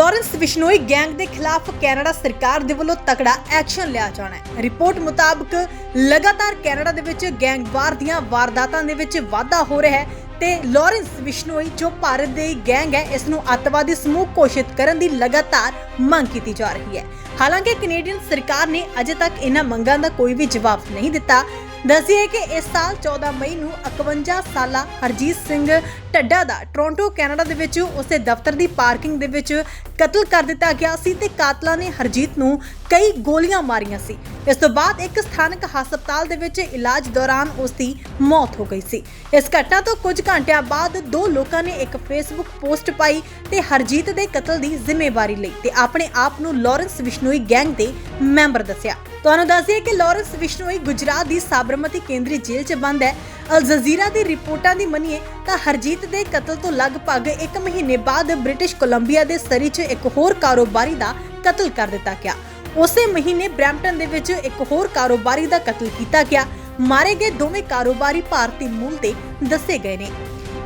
Lawrence Bishnoi gang ਦੇ ਖਿਲਾਫ Canada ਸਰਕਾਰ ਦੇ ਵੱਲੋਂ ਤਕੜਾ ਐਕਸ਼ਨ ਲਿਆ ਜਾਣਾ ਹੈ। ਰਿਪੋਰਟ ਮੁਤਾਬਕ, ਲਗਾਤਾਰ ਕੈਨੇਡਾ ਦੇ ਵਿੱਚ ਗੈਂਗਵਾਰ ਦੀਆਂ ਵਾਰਦਾਤਾਂ ਦੇ ਵਿੱਚ ਵਾਧਾ ਹੋ ਰਿਹਾ ਹੈ ਤੇ ਲਾਰੈਂਸ ਬਿਸ਼ਨੋਈ ਜੋ ਭਾਰਤ ਦੇ ਗੈਂਗ ਹੈ, ਇਸ ਨੂੰ ਅੱਤਵਾਦੀ ਸਮੂਹ ਘੋਸ਼ਿਤ ਕਰਨ ਦੀ ਲਗਾਤਾਰ ਮੰਗ ਕੀਤੀ ਜਾ ਰਹੀ ਹੈ। ਹਾਲਾਂਕਿ, ਕੈਨੇਡੀਅਨ ਸਰਕਾਰ ਨੇ ਅਜੇ ਤੱਕ ਇਹਨਾਂ ਮੰਗਾਂ ਦਾ ਕੋਈ ਵੀ ਜਵਾਬ ਨਹੀਂ ਦਿੱਤਾ। ਦੱਸਿਏ ਕਿ ਇਸ ਸਾਲ 14 ਮਈ ਨੂੰ 51 ਸਾਲਾ ਹਰਜੀਤ ਸਿੰਘ ਢੱਡਾ ਦਾ ਟੋਰਾਂਟੋ, ਕੈਨੇਡਾ ਦੇ ਵਿੱਚ ਉਸੇ ਦਫ਼ਤਰ ਦੀ ਪਾਰਕਿੰਗ ਦੇ ਵਿੱਚ ਕਤਲ ਕਰ ਦਿੱਤਾ ਗਿਆ ਸੀ ਤੇ ਕਾਤਲਾਂ ਨੇ ਹਰਜੀਤ ਨੂੰ ਕਈ ਗੋਲੀਆਂ ਮਾਰੀਆਂ ਸੀ। ਇਸ ਤੋਂ ਬਾਅਦ ਇੱਕ ਸਥਾਨਕ ਹਸਪਤਾਲ ਦੇ ਵਿੱਚ ਇਲਾਜ ਦੌਰਾਨ ਉਸ ਦੀ ਮੌਤ ਹੋ ਗਈ ਸੀ। ਇਸ ਘਟਨਾ ਤੋਂ ਕੁਝ ਘੰਟਿਆਂ ਬਾਅਦ ਦੋ ਲੋਕਾਂ ਨੇ ਇੱਕ ਫੇਸਬੁੱਕ ਪੋਸਟ ਪਾਈ ਤੇ ਹਰਜੀਤ ਦੇ ਕਤਲ ਦੀ ਜ਼ਿੰਮੇਵਾਰੀ ਲਈ ਤੇ ਆਪਣੇ ਆਪ ਨੂੰ ਲਾਰੈਂਸ ਬਿਸ਼ਨੋਈ ਗੈਂਗ ਦੇ ਮੈਂਬਰ ਦੱਸਿਆ। ਤੁਹਾਨੂੰ ਦੱਸ ਦਈਏ ਕਿ ਲਾਰੈਂਸ ਵਿਸ਼ਨੋਈ ਗੁਜਰਾਤ ਦੀ ਸਾਬਰਮਤੀ ਕੇਂਦਰੀ ਜੇਲ੍ਹ 'ਚ ਬੰਦ ਹੈ। ਅਲ ਜਜ਼ੀਰਾ ਦੀ ਰਿਪੋਰਟਾਂ ਦੀ ਮੰਨੀਏ ਤਾਂ ਹਰਜੀਤ ਦੇ ਕਤਲ ਤੋਂ ਲਗਭਗ 1 ਮਹੀਨੇ ਬਾਅਦ ਬ੍ਰਿਟਿਸ਼ ਕੋਲੰਬੀਆ ਦੇ ਸਰੀ 'ਚ ਇੱਕ ਹੋਰ ਕਾਰੋਬਾਰੀ ਦਾ ਕਤਲ ਕਰ ਦਿੱਤਾ ਗਿਆ। ਉਸੇ ਮਹੀਨੇ ਬ੍ਰੈਂਪਟਨ ਦੇ ਵਿੱਚ ਇੱਕ ਹੋਰ ਕਾਰੋਬਾਰੀ ਦਾ ਕਤਲ ਕੀਤਾ ਗਿਆ। ਮਾਰੇ ਗਏ ਦੋਵੇਂ ਕਾਰੋਬਾਰੀ ਭਾਰਤੀ ਮੂਲ ਦੇ ਦੱਸੇ ਗਏ ਨੇ।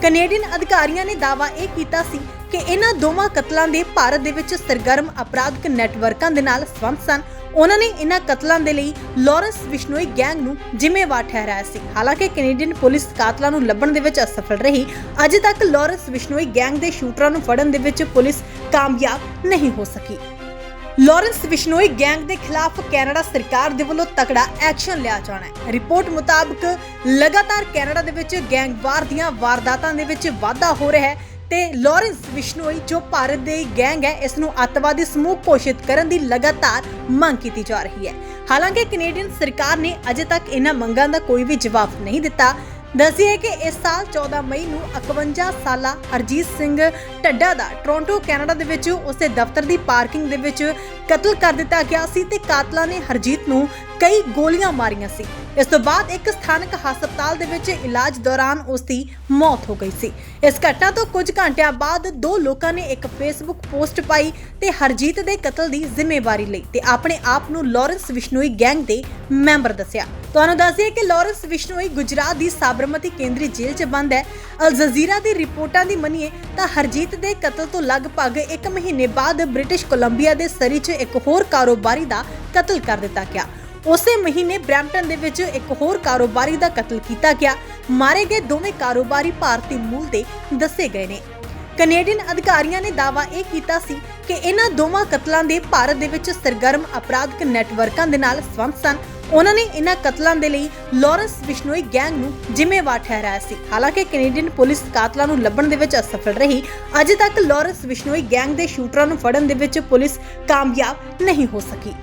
ਕੈਨੇਡੀਅਨ ਅਧਿਕਾਰੀਆਂ ਨੇ ਦਾਅਵਾ ਇਹ ਕੀਤਾ ਸੀ ਕਿ ਇਹਨਾਂ ਦੋਵਾਂ ਕਤਲਾਂ ਦੇ ਭਾਰਤ ਦੇ ਵਿੱਚ ਸਰਗਰਮ ਅਪਰਾਧਿਕ ਨੈਟਵਰਕਾਂ ਦੇ ਨਾਲ ਸੰਬੰਧ ਸਨ ਉਹਨਾਂ ਨੇ ਇਹਨਾਂ ਕਤਲਾਂ ਦੇ ਲਈ ਲਾਰੈਂਸ ਬਿਸ਼ਨੋਈ ਗੈਂਗ ਨੂੰ ਜ਼ਿੰਮੇਵਾਰ ਠਹਿਰਾਇਆ ਸੀ। ਹਾਲਾਂਕਿ ਕੈਨੇਡੀਅਨ ਪੁਲਿਸ ਕਾਤਲਾਂ ਨੂੰ ਲੱਭਣ ਦੇ ਵਿੱਚ ਅਸਫਲ ਰਹੀ। ਅਜੇ ਤੱਕ ਲਾਰੈਂਸ ਬਿਸ਼ਨੋਈ ਗੈਂਗ ਦੇ ਸ਼ੂਟਰਾਂ ਨੂੰ ਫੜਨ ਦੇ ਵਿੱਚ ਪੁਲਿਸ ਕਾਮਯਾਬ ਨਹੀਂ ਹੋ ਸਕੀ। ਲਾਰੈਂਸ ਬਿਸ਼ਨੋਈ ਗੈਂਗ ਦੇ ਖਿਲਾਫ ਕੈਨੇਡਾ ਸਰਕਾਰ ਦੇ ਵੱਲੋਂ ਤਕੜਾ ਐਕਸ਼ਨ ਲਿਆ ਜਾਣਾ ਹੈ। ਰਿਪੋਰਟ ਮੁਤਾਬਕ ਲਗਾਤਾਰ ਕੈਨੇਡਾ ਦੇ ਵਿੱਚ ਗੈਂਗਵਾਰ ਦੀਆਂ ਵਾਰਦਾਤਾਂ ਦੇ ਵਿੱਚ ਵਾਧਾ ਹੋ ਰਿਹਾ ਹੈ। ਤੇ ਲਾਰੈਂਸ ਬਿਸ਼ਨੋਈ ਜੋ ਭਾਰਤ ਦੇ ਗੈਂਗ ਹੈ, ਇਸ ਨੂੰ ਅੱਤਵਾਦੀ ਸਮੂਹ ਘੋਸ਼ਿਤ ਕਰਨ ਦੀ ਲਗਾਤਾਰ ਮੰਗ ਕੀਤੀ ਜਾ ਰਹੀ ਹੈ। ਹਾਲਾਂਕਿ ਕੈਨੇਡੀਅਨ ਸਰਕਾਰ ਨੇ ਅਜੇ ਤੱਕ ਇਹਨਾਂ ਮੰਗਾਂ ਦਾ ਕੋਈ ਵੀ ਜਵਾਬ ਨਹੀਂ ਦਿੱਤਾ। ਦੱਸਿਏ ਕਿ ਇਸ ਸਾਲ 14 ਮਈ ਨੂੰ 51 ਸਾਲਾ ਹਰਜੀਤ ਸਿੰਘ ਢੱਡਾ ਦਾ ਟੋਰਾਂਟੋ, ਕੈਨੇਡਾ ਦੇ ਵਿੱਚ ਉਸੇ ਦਫ਼ਤਰ ਦੀ ਪਾਰਕਿੰਗ ਦੇ ਵਿੱਚ ਕਤਲ ਕਰ ਦਿੱਤਾ ਗਿਆ ਸੀ ਤੇ ਕਾਤਲਾਂ ਨੇ ਹਰਜੀਤ ਨੂੰ ਕਈ ਗੋਲੀਆਂ ਮਾਰੀਆਂ ਸੀ। ਇਸ ਤੋਂ ਬਾਅਦ ਇੱਕ ਸਥਾਨਕ ਹਸਪਤਾਲ ਦੇ ਵਿੱਚ ਇਲਾਜ ਦੌਰਾਨ ਉਸ ਦੀ ਮੌਤ ਹੋ ਗਈ ਸੀ। ਇਸ ਘਟਨਾ ਤੋਂ ਕੁਝ ਘੰਟਿਆਂ ਬਾਅਦ ਦੋ ਲੋਕਾਂ ਨੇ ਇੱਕ ਫੇਸਬੁੱਕ ਪੋਸਟ ਪਾਈ ਤੇ ਹਰਜੀਤ ਦੇ ਕਤਲ ਦੀ ਜ਼ਿੰਮੇਵਾਰੀ ਲਈ ਤੇ ਆਪਣੇ ਆਪ ਨੂੰ ਲਾਰੈਂਸ ਵਿਸ਼ਨੋਈ ਗੈਂਗ ਦੇ ਮੈਂਬਰ ਦੱਸਿਆ। ਤੁਹਾਨੂੰ ਦੱਸ ਦਈਏ ਕਿ ਲਾਰੈਂਸ ਬਿਸ਼ਨੋਈ ਗੁਜਰਾਤ ਦੀ ਸਾਬਰਮਤੀ ਕੇਂਦਰੀ ਜੇਲ੍ਹ 'ਚ ਬੰਦ ਹੈ। ਅਲ ਜਜ਼ੀਰਾ ਦੀ ਰਿਪੋਰਟਾਂ ਦੀ ਮੰਨੀਏ ਤਾਂ ਹਰਜੀਤ ਦੇ ਕਤਲ ਤੋਂ ਲਗਭਗ 1 ਮਹੀਨੇ ਬਾਅਦ ਬ੍ਰਿਟਿਸ਼ ਕੋਲੰਬੀਆ ਦੇ ਸਰੀ 'ਚ ਇੱਕ ਹੋਰ ਕਾਰੋਬਾਰੀ ਦਾ ਕਤਲ ਕਰ ਦਿੱਤਾ ਗਿਆ। ਉਸੇ ਮਹੀਨੇ ਬ੍ਰੈਂਪਟਨ ਦੇ ਵਿੱਚ ਇੱਕ ਹੋਰ ਕਾਰੋਬਾਰੀ ਦਾ ਕਤਲ ਕੀਤਾ ਗਿਆ। ਮਾਰੇ ਗਏ ਦੋਵੇਂ ਕਾਰੋਬਾਰੀ ਭਾਰਤੀ ਮੂਲ ਦੇ ਦੱਸੇ ਗਏ ਨੇ। ਕੈਨੇਡੀਅਨ ਅਧਿਕਾਰੀਆਂ ਨੇ ਦਾਅਵਾ ਇਹ ਕੀਤਾ ਸੀ ਕਿ ਇਹਨਾਂ ਦੋਵਾਂ ਕਤਲਾਂ ਦੇ ਭਾਰਤ ਦੇ ਵਿੱਚ ਸਰਗਰਮ ਅਪਰਾਧਿਕ ਨੈਟਵਰਕਾਂ ਦੇ ਨਾਲ ਸੰਬੰਧ ਸਨ। ਉਹਨਾਂ ਨੇ ਇਹਨਾਂ ਕਤਲਾਂ ਦੇ ਲਈ ਲਾਰੈਂਸ ਬਿਸ਼ਨੋਈ ਗੈਂਗ ਨੂੰ ਜ਼ਿੰਮੇਵਾਰ ਠਹਿਰਾਇਆ ਸੀ। ਹਾਲਾਂਕਿ ਕੈਨੇਡੀਅਨ ਪੁਲਿਸ ਕਾਤਲਾਂ ਨੂੰ ਲੱਭਣ ਦੇ ਵਿੱਚ ਅਸਫਲ ਰਹੀ, ਅਜੇ ਤੱਕ ਲਾਰੈਂਸ ਬਿਸ਼ਨੋਈ ਗੈਂਗ ਦੇ ਸ਼ੂਟਰਾਂ ਨੂੰ ਫੜਨ ਦੇ ਵਿੱਚ ਪੁਲਿਸ ਕਾਮਯਾਬ ਨਹੀਂ ਹੋ ਸਕੀ।